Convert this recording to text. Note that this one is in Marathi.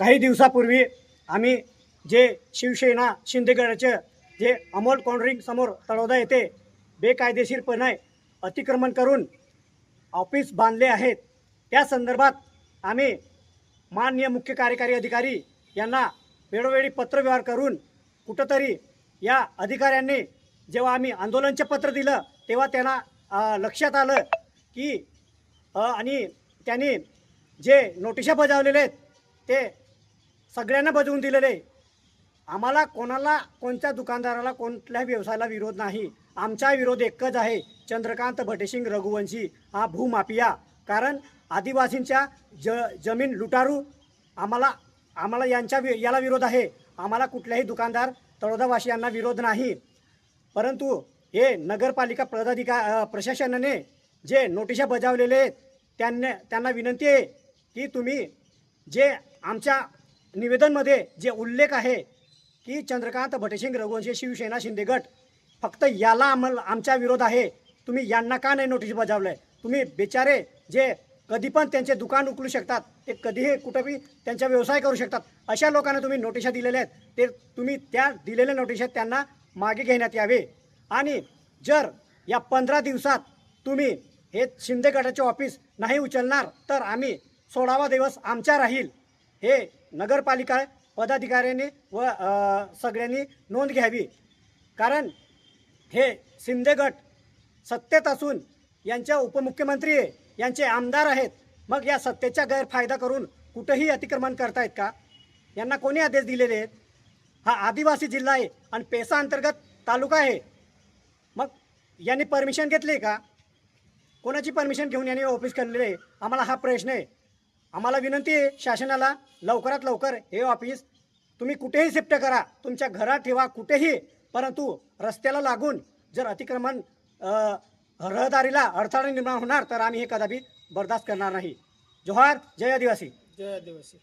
काही दिवसापूर्वी आम्ही जे शिवसेना शिंदेगडाचे जे अमोल कॉन्ड्रिंग समोर तळोदा येथे बेकायदेशीरपणे अतिक्रमण करून ऑफिस बांधले आहेत. त्या संदर्भात आम्ही माननीय मुख्य कार्यकारी अधिकारी यांना वेळोवेळी पत्रव्यवहार करून कुठंतरी या अधिकाऱ्यांनी जेव्हा आम्ही आंदोलनचे पत्र दिलं तेव्हा त्यांना लक्षात आलं की आणि त्यांनी जे नोटिशा बजावलेले आहेत ते सगळ्यांना बजवून दिलेले. आम्हाला कोणाला कोणत्या दुकानदाराला कोणत्याही व्यवसायाला विरोध नाही. आमचा विरोध एकच आहे चंद्रकांत भटेसिंग रघुवंशी हा भूमाफिया. कारण आदिवासींच्या ज जमीन लुटारू आम्हाला आम्हाला यांच्या वि याला विरोध आहे. आम्हाला कुठल्याही दुकानदार तळोदावासियांना विरोध नाही. परंतु हे नगरपालिका पदाधिका प्रशासनाने जे नोटिशा बजावलेले आहेत त्यांना त्यांना विनंती आहे की तुम्ही जे आमच्या निवेदनमध्ये जे उल्लेख आहे की चंद्रकांत भटसिंग रघुवंशी शिवसेना शिंदे गट फक्त याला आम्हाला आमचा विरोध आहे. तुम्ही यांना का नाही नोटीस बजावलं आहे तुम्ही बेचारे जे कधी पण त्यांचे दुकान उकलू शकतात ते कधीही कुठंही त्यांचा व्यवसाय करू शकतात अशा लोकांना तुम्ही नोटिशा दिलेल्या आहेत. ते तुम्ही त्या दिलेल्या नोटिशा त्यांना मागे घेण्यात यावे. आणि जर या पंधरा दिवसात तुम्ही हे शिंदे गटाचे ऑफिस नाही उचलणार तर आम्ही सोळावा दिवस आमचा राहील. हे नगरपालिका पदाधिकाऱ्यांनी व सगळ्यांनी नोंद घ्यावी. कारण हे शिंदे गट सत्तेत असून यांच्या उपमुख्यमंत्री आहे यांचे आमदार आहेत. मग या सत्तेचा गैरफायदा करून कुठंही अतिक्रमण करतायत का? यांना कोणी आदेश दिलेले आहेत? हा आदिवासी जिल्हा आहे आणि पेसा अंतर्गत तालुका आहे. मग यांनी परमिशन घेतली का? कोणाची परमिशन घेऊन यांनी ऑफिस केलेले आहे? आम्हाला हा प्रश्न आहे. आम्हाला विनंती आहे शासनाला लवकरात लवकर हे ऑफिस तुम्ही कुठेही शिफ्ट करा तुमच्या घरात ठेवा कुठेही परंतु रस्त्याला लागून जर अतिक्रमण रहदारीला अडथळा निर्माण होणार तर आम्ही हे कदापि बर्दास्त करणार नाही. जोहार जय आदिवासी. जय आदिवासी.